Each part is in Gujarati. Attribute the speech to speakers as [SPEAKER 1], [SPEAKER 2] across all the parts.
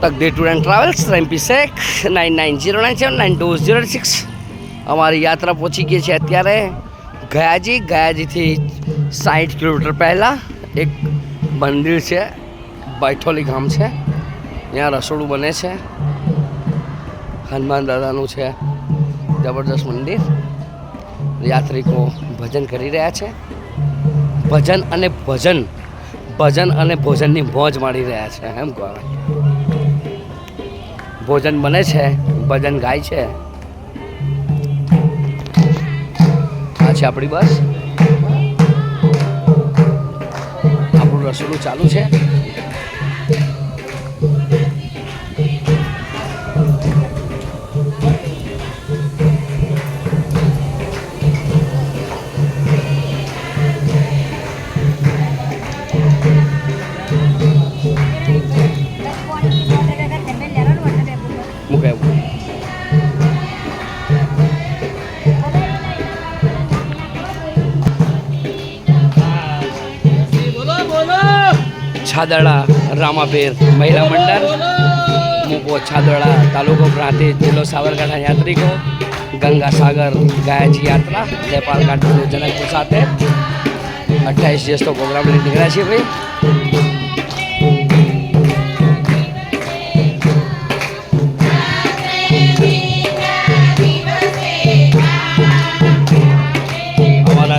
[SPEAKER 1] તકદીર tour and travels રેમ્પી Shaikh nine nine zero nine seven, nine two zero six. અમારી યાત્રા પહોંચી ગઈ છે અત્યારે ગયાજી. ગયાજીથી સાઠ કિલોમીટર પહેલાં એક મંદિર છે બાયઠોલી ગામ છે. ત્યાં રસોડું બને છે. હનુમાન દાદાનું છે જબરદસ્ત મંદિર. યાત્રિકો ભજન કરી રહ્યા છે. ભજન અને ભજન ભજન અને ભોજનની મોજ માણી રહ્યા છે. એમ કહો. ભોજન બને છે ભજન ગાય છે. આ છે આપણી બસ. આપણું રસોડું ચાલુ છે. છાદડા રામાપીર મહિલા મંડળ, મૂકો છાદડા તાલુકો પ્રાંતિજ, જિલ્લો સાબરકાંઠા યાત્રિકો, ગંગાસાગર ગાયાજી યાત્રા નેપાલ કાંઠો જનકપુર સાથે. અઠ્યાવીસ દિવસનો પ્રોગ્રામ લઈ નીકળ્યા છીએ ભાઈ.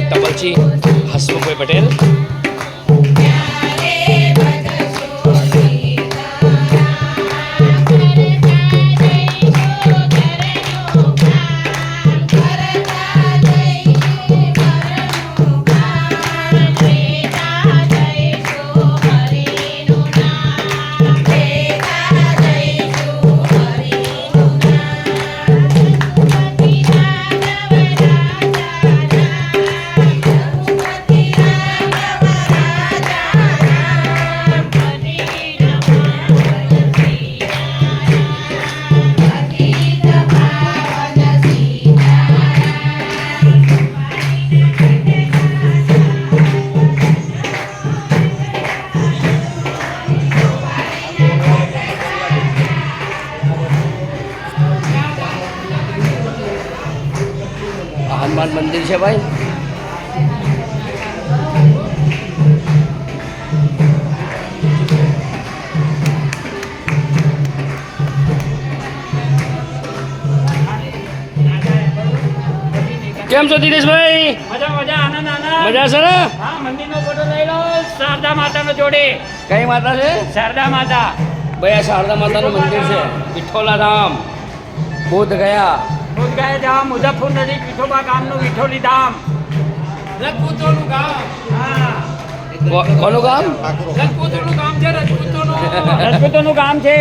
[SPEAKER 1] તબલજી હસમુખભાઈ પટેલ. હનુમાન મંદિર છે ભાઈ. કેમ છો દિનેશભાઈ?
[SPEAKER 2] મજા મજા આનંદ આનંદ.
[SPEAKER 1] મજા છે ને?
[SPEAKER 2] માતા મંદિરનો ફોટો લઈ લો શારદા માતાનો જોડે.
[SPEAKER 1] કઈ માતા છે?
[SPEAKER 2] શારદા માતા.
[SPEAKER 1] ભાઈ આ શારદા માતાનું મંદિર છે. વિઠોલા ધામ બુદ્ધ ગયા.
[SPEAKER 2] ઉદગાય જવા મુઝફ્ફર નજીક વિઠોબા ગામનું વિઠોલી ધામ રજપૂતોનું ગામ.
[SPEAKER 1] કોનું ગામ?
[SPEAKER 2] રજપૂતોનું ગામ છે રજપૂતોનું. રજપૂતોનું ગામ છે.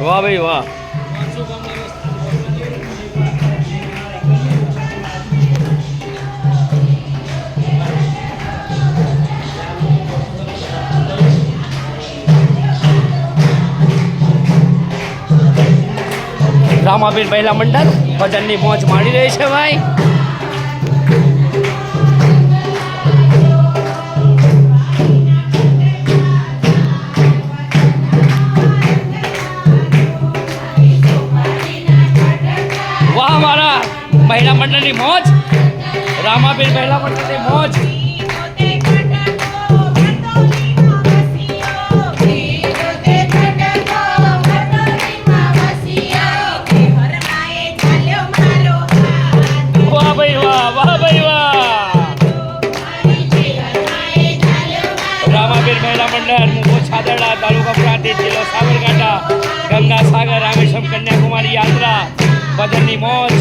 [SPEAKER 1] વાહ ભાઈ વાહ. રામાબીર મહિલા મંડળ ભજનની પહોંચ માણી રહી છે ભાઈ. વાહ મારા મહિલા મંડળની મોજ. રામાબીર મહિલા મંડળની મોજ. રામાબીર મહિલા મંડળ મુકો છાદરડા તાલુકા પ્રાંતિજ જિલ્લો સાબરકાંઠા ગંગા સાગર રામેશ્વર કન્યાકુમારી યાત્રા, ભજનની મોજ